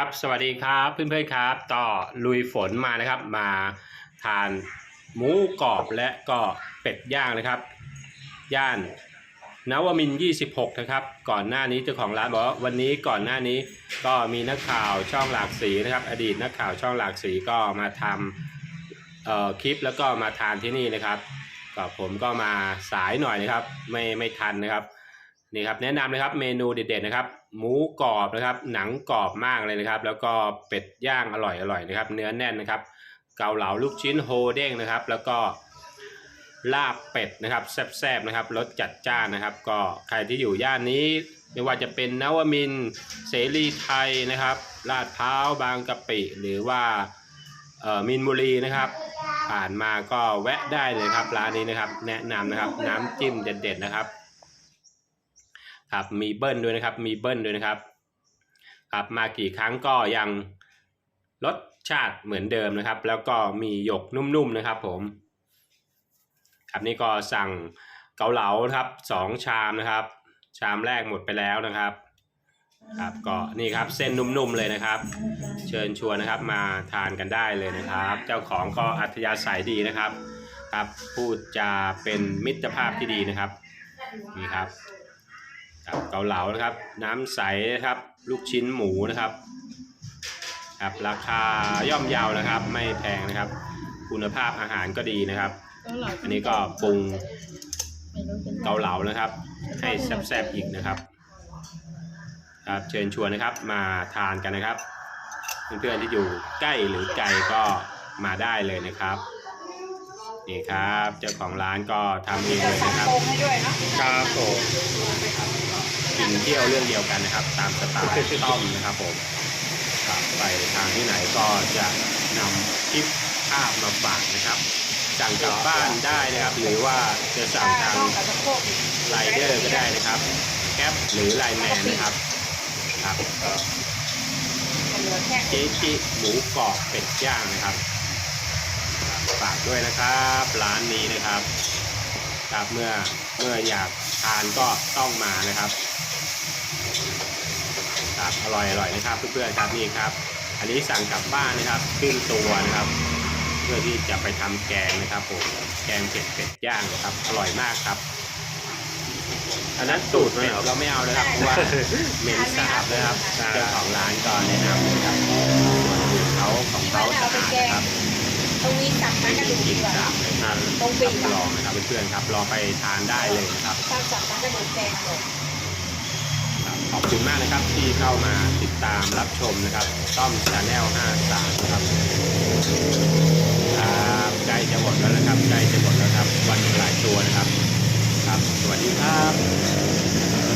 ครับ สวัสดีครับเพื่อนๆครับ ต่อลุยฝนมานะครับ มาทานหมูกรอบและก็เป็ดย่างนะครับ ย่านนวมิน 26 นะครับ ก่อนหน้านี้เจ้าของร้านบอกว่าวันนี้ก่อนหน้านี้ก็มีนักข่าวช่องหลากสีนะครับ อดีตนักข่าวช่องหลากสีก็มาทำเอ่อคลิปแล้วก็มาทานที่นี่นะครับก็ผมก็มาสายหน่อยนะครับ ไม่ไม่ทันนะครับ นี่ครับแนะนำเลยครับเมนูเด็ดๆนะครับ หมูกรอบนะครับ หนังกรอบมากเลยนะครับ แล้วก็เป็ดย่างอร่อยอร่อยนะครับ เนื้อแน่นนะครับ เกาเหลาลูกชิ้นโฮเด้งนะครับ แล้วก็ลาบเป็ดนะครับแซ่บๆนะครับรสจัดจ้านนะครับ ก็ใครที่อยู่ย่านนี้ไม่ว่าจะเป็นนวมินเสรีไทยนะครับลาดพร้าวบางกะปิ หรือว่าเอ่อมินบุรีนะครับ ผ่านมาก็แวะได้เลยครับร้านนี้นะครับ แนะนำนะครับน้ำจิ้มเด็ดๆนะครับ ครับมีเบิ้ลด้วยนะครับมีเบิ้ลด้วยนะครับครับมากี่ครั้งก็ยังรสชาติเหมือนเดิมนะครับ แล้วก็มีหยกนุ่มๆนะครับผมครับนี่ก็สั่งเกาเหลาครับสองชามนะครับ ชามแรกหมดไปแล้วนะครับครับก็นี่ครับเส้นนุ่มๆเลยนะครับ เชิญชวนนะครับมาทานกันได้เลยนะครับ เจ้าของก็อัธยาศัยดีนะครับ ครับพูดจาเป็นมิตรภาพที่ดีนะครับนี่ครับ ครับเกาเหลานะครับ น้ำใสนะครับ ลูกชิ้นหมูนะครับครับราคาย่อมเยาวนะครับ ไม่แพงนะครับ คุณภาพอาหารก็ดีนะครับ อันนี้ก็ปรุงเกาเหลานะครับ ให้แซ่บๆอีกนะครับ ครับเชิญชวนนะครับมาทานกันนะครับ เพื่อนๆที่อยู่ใกล้หรือไกลก็มาได้เลยนะครับ นี่ครับเจ้าของร้านก็ทำเองเลยนะครับให้ด้วยเนาะครับผมกินเที่ยวเรื่องเดียวกันนะครับ ตามสไตล์ต้อมนะครับผมครับไปทางที่ไหนก็จะนำคลิปภาพมาฝากนะครับสั่งกลับบ้านได้นะครับ หรือว่าจะสั่งทางกับสะโพกไลเดอร์ก็ได้นะครับแก๊ปหรือไลน์แมนนะครับครับเหลือแค่เจ๊จิหมูกรอบเป็ดย่างนะครับครับ ฝากด้วยนะครับร้านนี้นะครับครับเมื่อเมื่ออยากทานก็ต้องมานะครับครับอร่อยอร่อยนะครับเพื่อนๆครับนี่ครับ อันนี้สั่งกลับบ้านนะครับครึ่งตัวนะครับ เพื่อที่จะไปทำแกงนะครับผมแกงเผ็ดเป็ดย่างนะครับ อร่อยมากครับ อันนั้นสูตรเป็ดเราไม่เอานะครับเพราะว่าเหม็นสาบนะครับเจ้าของร้านก็แนะนำนะครับส่วนอื่นเขาของเขาสะอาดนะครับ ตรงนี้กับไม่น้ากระดูกกดีกว่าครับตรงปีกอรองนะครับเพื่อนๆครับรองไปทานได้เลยนะครับจับน้ากระดูกแดงหมดขอบคุณมากนะครับที่เข้ามาติดตามรับชมนะครับ ต้อมชาแนล53นะครับครับใกล้จะหมดแล้วนะครับใกล้จะหมดแล้วครับ วันหลายตัวนะครับ ครับ สวัสดีครับ